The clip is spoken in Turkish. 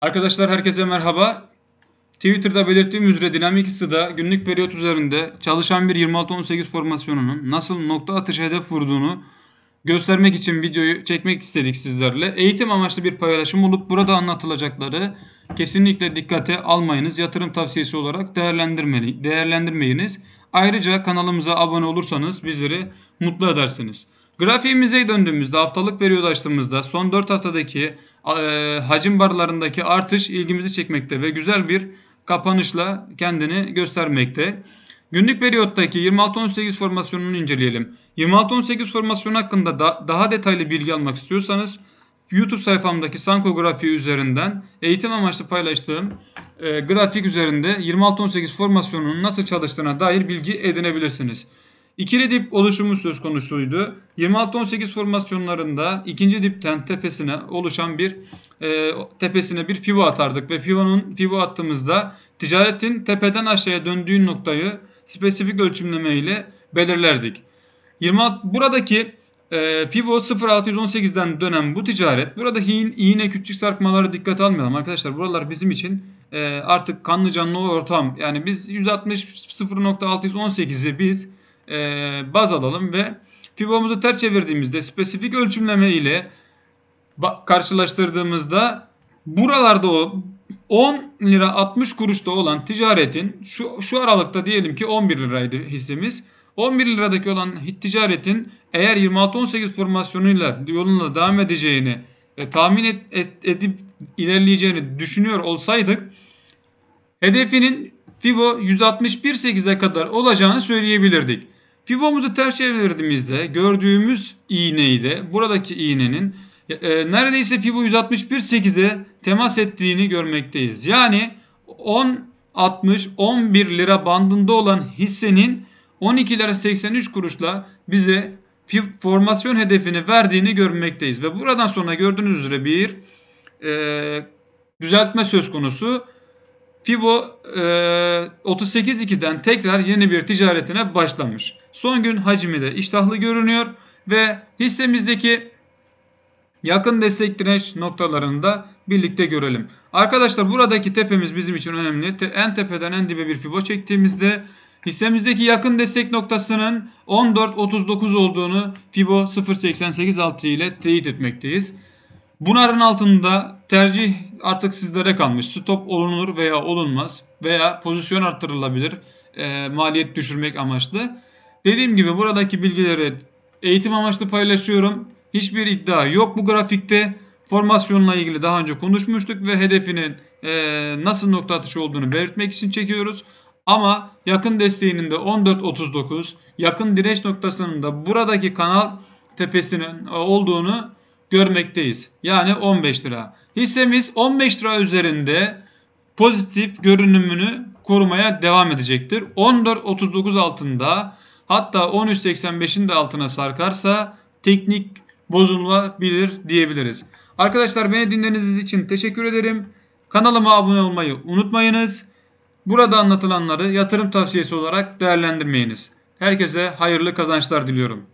Arkadaşlar herkese merhaba. Twitter'da belirttiğim üzere Dinamik Isı'da günlük periyot üzerinde çalışan bir 26-18 formasyonunun nasıl nokta atışı hedef vurduğunu göstermek için videoyu çekmek istedik sizlerle. Eğitim amaçlı bir paylaşım olup burada anlatılacakları kesinlikle dikkate almayınız. Yatırım tavsiyesi olarak değerlendirmeli, değerlendirmeyiniz. Ayrıca kanalımıza abone olursanız bizleri mutlu edersiniz. Grafiğimize döndüğümüzde haftalık periyot açtığımızda son 4 haftadaki hacim barlarındaki artış ilgimizi çekmekte ve güzel bir kapanışla kendini göstermekte. Günlük periyottaki 26-18 formasyonunu inceleyelim. 26-18 formasyonu hakkında da, daha detaylı bilgi almak istiyorsanız YouTube sayfamdaki Sanko grafiği üzerinden eğitim amaçlı paylaştığım e, grafik üzerinde 26-18 formasyonunun nasıl çalıştığına dair bilgi edinebilirsiniz. İkili dip oluşumu söz konusuydu. 26-18 formasyonlarında ikinci dipten tepesine oluşan bir e, tepesine bir fibo atardık ve fibonun fibo attığımızda ticaretin tepeden aşağıya döndüğü noktayı spesifik ölçümleme ile belirlerdik. 26 buradaki e, Fibo 0618'den dönen bu ticaret buradaki iğne küçük sarkmaları dikkate almayalım arkadaşlar. Buralar bizim için e, artık kanlı canlı ortam. Yani biz 160 0.618'i biz e, baz alalım ve Fibo'muzu ters çevirdiğimizde spesifik ölçümleme ile karşılaştırdığımızda buralarda o 10 lira 60 kuruşta olan ticaretin şu, şu aralıkta diyelim ki 11 liraydı hissemiz. 11 liradaki olan ticaretin eğer 26-18 formasyonuyla yoluna devam edeceğini e, tahmin et, et, edip ilerleyeceğini düşünüyor olsaydık hedefinin Fibo 161.8'e kadar olacağını söyleyebilirdik. Fibo'muzu ters çevirdiğimizde gördüğümüz iğneyi de buradaki iğnenin e, neredeyse Fibo 161.8'e temas ettiğini görmekteyiz. Yani 10 60 11 lira bandında olan hissenin 12 lira 83 kuruşla bize formasyon hedefini verdiğini görmekteyiz. Ve buradan sonra gördüğünüz üzere bir e, düzeltme söz konusu. Fibo e, 38.2'den tekrar yeni bir ticaretine başlamış. Son gün hacmi de iştahlı görünüyor ve hissemizdeki yakın destek direnç noktalarında birlikte görelim. Arkadaşlar buradaki tepemiz bizim için önemli. En tepeden en dibe bir fibo çektiğimizde hissemizdeki yakın destek noktasının 14.39 olduğunu Fibo 0.88 ile teyit etmekteyiz. Bunların altında tercih artık sizlere kalmış. Stop olunur veya olunmaz veya pozisyon artırılabilir e, maliyet düşürmek amaçlı. Dediğim gibi buradaki bilgileri eğitim amaçlı paylaşıyorum. Hiçbir iddia yok bu grafikte. Formasyonla ilgili daha önce konuşmuştuk ve hedefinin e, nasıl nokta atışı olduğunu belirtmek için çekiyoruz. Ama yakın desteğinin de 14.39, yakın direnç noktasının da buradaki kanal tepesinin olduğunu görmekteyiz. Yani 15 lira. Hissemiz 15 lira üzerinde pozitif görünümünü korumaya devam edecektir. 14.39 altında hatta 13.85'in de altına sarkarsa teknik bozulabilir diyebiliriz. Arkadaşlar beni dinlediğiniz için teşekkür ederim. Kanalıma abone olmayı unutmayınız. Burada anlatılanları yatırım tavsiyesi olarak değerlendirmeyiniz. Herkese hayırlı kazançlar diliyorum.